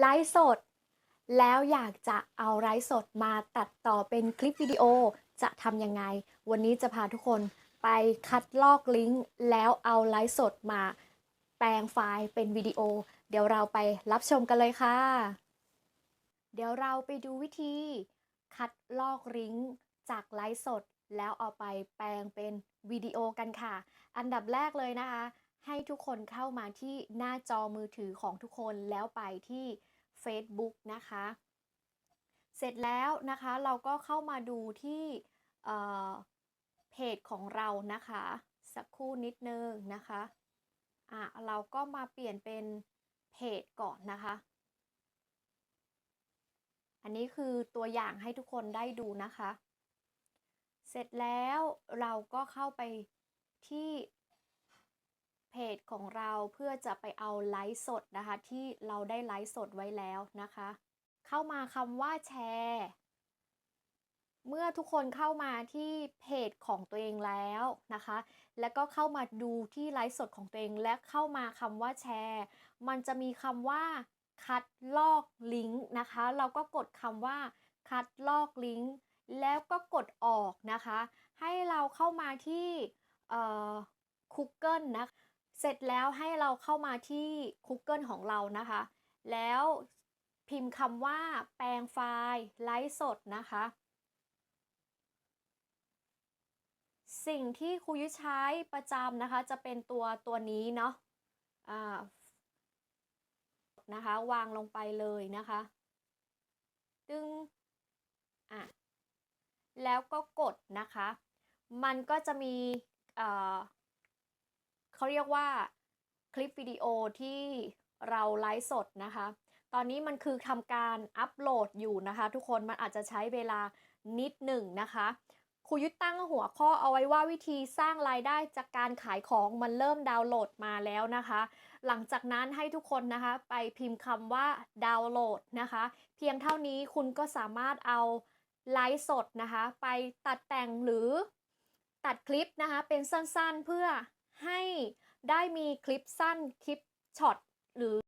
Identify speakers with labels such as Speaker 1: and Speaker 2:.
Speaker 1: ไลฟ์สด แล้วอยากจะเอาไลฟ์สดมาตัดต่อเป็นคลิปวิดีโอจะทำยังไง วันนี้จะพาทุกคนไปคัดลอกลิงก์แล้วเอาไลฟ์สดมาแปลงไฟล์เป็นวิดีโอ เดี๋ยวเราไปรับชมกันเลยค่ะ เดี๋ยวเราไปดูวิธี คัดลอกลิงก์จากไลฟ์สด แล้วเอาไปแปลงเป็นวิดีโอกันค่ะ อันดับแรกเลยนะคะ ให้ทุกคนเข้ามาที่หน้าจอมือถือของทุกคนแล้วไปที่ Facebook นะคะ เสร็จแล้วนะคะเราก็เข้ามาดูที่เอ่อเพจของเรานะคะ สักครู่นิดนึงนะคะอะเราก็มาเปลี่ยนเป็นเพจก่อนนะคะ อันนี้คือตัวอย่างให้ทุกคนได้ดูนะคะ เสร็จแล้วเราก็เข้าไปที่ ของเราเพื่อจะไปเอาไลฟ์สดนะคะ ที่เราได้ไลฟ์สดไว้แล้วนะคะ เข้ามาคำว่าแชร์ เมื่อทุกคนเข้ามาที่เพจของตัวเองแล้วนะคะ แล้วก็เข้ามาดูที่ไลฟ์สดของตัวเองและเข้ามาคำว่าแชร์ มันจะมีคำว่าคัดลอกลิงก์นะคะ เราก็กดคำว่าคัดลอกลิงก์แล้วก็กดออกนะคะ ให้เราเข้ามาที่เอ่อ Google นะ เสร็จแล้วให้เราเข้ามาที่ Google ของเรานะคะ แล้วพิมพ์คำว่าแปลงไฟล์ไลฟ์สดนะคะ สิ่งที่ครูยุ้ยใช้ประจำนะคะ จะเป็นตัวตัวนี้เนาะอ่านะคะ วางลงไปเลยนะคะ ดึงอะแล้วก็กดนะคะ มันก็จะมีอ่ เขาเรียกว่าคลิปวิดีโอที่เราไลฟ์สดนะคะ ตอนนี้มันคือทำการอัปโหลดอยู่นะคะ ทุกคนมันอาจจะใช้เวลานิดหนึ่งนะคะครูยุทธตั้งหัวข้อเอาไว้ว่าวิธีสร้างรายได้จากการขายของมันเริ่มดาวน์โหลดมาแล้วนะคะ หลังจากนั้นให้ทุกคนนะคะ ไปพิมพ์คำว่าดาวน์โหลดนะคะ เพียงเท่านี้คุณก็สามารถเอาไลฟ์สดนะคะ ไปตัดแต่งหรือตัดคลิปนะคะ เป็นสั้นๆเพื่อ ให้ได้มีคลิปสั้นคลิปช็อตหรือ